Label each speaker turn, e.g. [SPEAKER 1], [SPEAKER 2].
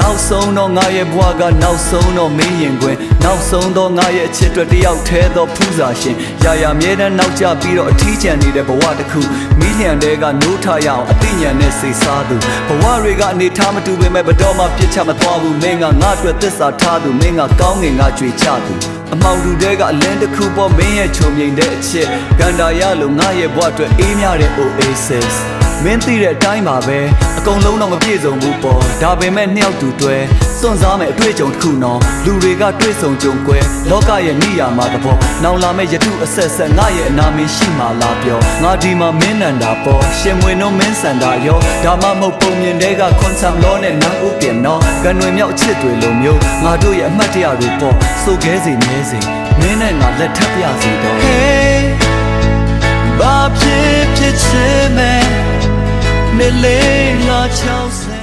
[SPEAKER 1] နောက်ဆုံးတော့ငါရဲ့ဘဝကနောက်ဆုံးတော့မင်းရင်ခွင်နောက်ဆုံးတော့ငါရဲ့အချစ်အတွက်တယောက်ထဲသောဖူးစာရှင်ရာရာမြဲတမ်းနောက်ကျပြီးတော့အထီးကျန်နေတဲ့ဘဝတစ်ခုမိလျံတဲ့ကနိုးထရအောင်အသိဉာဏ်နဲ့စိတ်စားသူဘဝတွေကအနေထားမတူပေမဲ့ဘတော်မှပြစ်ချမသွားဘူးမင်းကငါအတွက်သစ္စာထားသူမင်းကကောင်းငင်ငါကြွေချသူအမောင်လူတွေကအလင်းတစ်ခုပေါ်မင်းရဲ့ချုံမြိန်တဲ့အချစ်ဂန္ဓာရလို့ငါရဲ့ဘဝအတွက်အေးမြတဲ့ Oasis မင်းသိတဲ့အတိုင်းပါပဲအကုန်လုံးတော့မပြည့်စုံဘူးပေါ့ဒါပေမဲ့နှစ်ယောက်တူတွဲစွန့်စားမဲ့အတွေ့အကြုံတစ်ခုနော်လူတွေကတွေ့ဆုံကြုံကွဲလောကရဲ့နိယာမှာသဘောနောင်လာမဲ့ယတုအဆက်ဆက်ငါရဲ့အနာမင်းရှိမှလားပြောငါဒီမှာမင်းနန္တာပေါ့ရှင်မွေနှုံးမင်းစန္ဒာရောဒါမှမဟုတ်ပုံမြင်တဲ့ကခွန်ဆမ်လောနဲ့နန်းဦးပြင်နော်ကံတွေမြောက်အချစ်တွေလိုမျိုးငါတို့ရဲ့အမှတ်တရတွေပေါ့စိုးခဲစေမြဲစေမင်းနဲ့ငါလက်ထပ်ပြစီတော့ Hey ဘာဖြစ်ဖြ